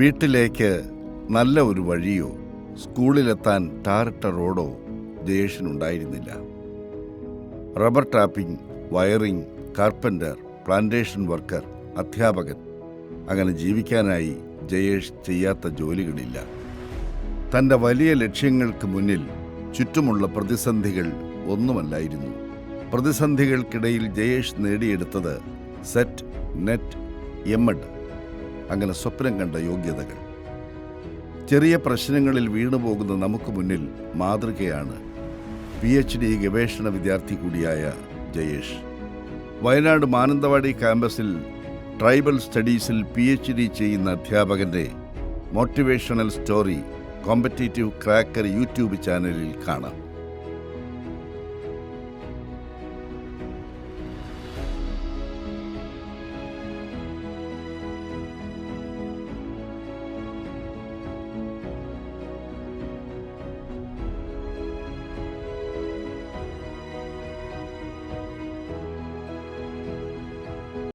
വീട്ടിലേക്ക് നല്ല ഒരു വഴിയോ സ്കൂളിലെത്താൻ ടാറിട്ട റോഡോ ജയേഷിനുണ്ടായിരുന്നില്ല rubber tapping wiring carpenter plantation worker അധ്യാപകൻ അങ്ങനെ ജീവിക്കാനായി ജയേഷ് ചെയ്യാത്ത ജോലികളില്ല. തന്റെ വലിയ ലക്ഷ്യങ്ങൾക്ക് മുന്നിൽ ചുറ്റുമുള്ള പ്രതിസന്ധികൾ ഒന്നുമല്ലായിരുന്നു. പ്രതിസന്ധികൾക്കിടയിൽ ജയേഷ് നേടിയെടുത്തത് സെറ്റ് നെറ്റ് എമ്മഡ് അങ്ങനെ സ്വപ്നം കണ്ട യോഗ്യതകൾ. ചെറിയ പ്രശ്നങ്ങളിൽ വീണുപോകുന്ന നമുക്ക് മുന്നിൽ മാതൃകയാണ് പി എച്ച് ഡി ഗവേഷണ വിദ്യാർത്ഥി കൂടിയായ ജയേഷ്. വയനാട് മാനന്തവാടി ക്യാമ്പസിൽ ട്രൈബൽ സ്റ്റഡീസിൽ പി എച്ച് ഡി ചെയ്യുന്ന അധ്യാപകന്റെ motivational story competitive cracker YouTube ചാനലിൽ കാണാം.